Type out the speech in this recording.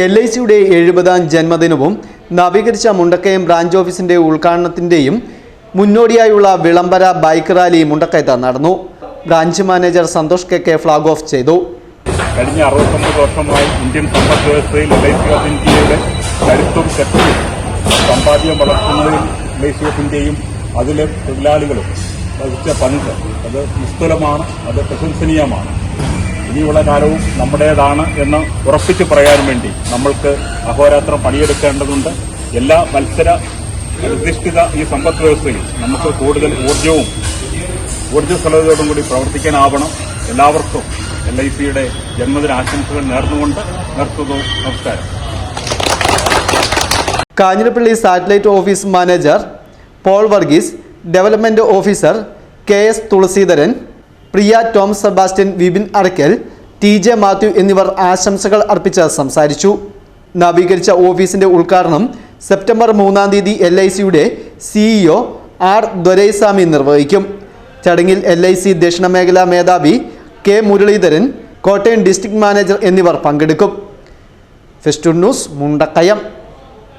L I സിയുടെ എഴുപതാം ജന്മദിനവും നവീകരിച്ച മുണ്ടക്കയം ബ്രാഞ്ച് ഓഫീസിന്റെ ഉദ്ഘാടനത്തിന്റെയും മുന്നോടിയായുള്ള വിളംബര ബൈക്ക് റാലി മുണ്ടക്കയത്ത് നടന്നു. Branch manager Santhosh K K flag off ചെയ്തു. കഴിഞ്ഞ അറുപത്തൊമ്പത് വർഷമായി ഇന്ത്യൻ സമ്പദ് വ്യവസ്ഥയിൽ എൽ ഐ സി ഓഫ് ഇന്ത്യയുടെ കരുത്തും ശക്തിയും സമ്പാദ്യം വളർത്തുന്നതിൽ എൽ ഐ സി ഓഫ് ഇന്ത്യയും അതിലെ തൊഴിലാളികളും വഹിച്ച പങ്ക്. അത് നിസ്തുലമാണ് അത് പ്രശംസനീയമാണ്. ഇനിയുള്ള കാലവും നമ്മുടേതാണ് എന്ന് ഉറപ്പിച്ചു പറയാൻ വേണ്ടി നമ്മൾക്ക് അഹോരാത്രം പണിയെടുക്കേണ്ടതുണ്ട്. എല്ലാ മത്സര അധിഷ്ഠിത ഈ സമ്പദ് വ്യവസ്ഥയിൽ നമുക്ക് കൂടുതൽ ഊർജവും ഊർജസ്വലതയോടും കൂടി പ്രവർത്തിക്കാനാവണം. എല്ലാവർക്കും എൽ ഐ സിയുടെ ജന്മദിന ആശംസകൾ നേർന്നുകൊണ്ട് നിർത്തുന്നു. നമസ്കാരം. Kanjirappally satellite office manager Paul Varghese development officer K S Thulasidharan Priya Tom Sebastian Vipin Arackal T J Mathew എന്നിവർ ആശംസകൾ അർപ്പിച്ച് സംസാരിച്ചു. നവീകരിച്ച ഓഫീസിന്റെ ഉദ്ഘാടനം സെപ്റ്റംബർ മൂന്നാം തീയതി എൽ ഐ സിയുടെ സിഇഒ ആർ ദൊരൈസ്വാമി നിർവഹിക്കും. ചടങ്ങിൽ എൽ ഐ സി ദക്ഷിണ മേഖലാ മേധാവി K Muraleedharan Kottayam district manager എന്നിവർ പങ്കെടുക്കും. Festoon news Mundakkayam.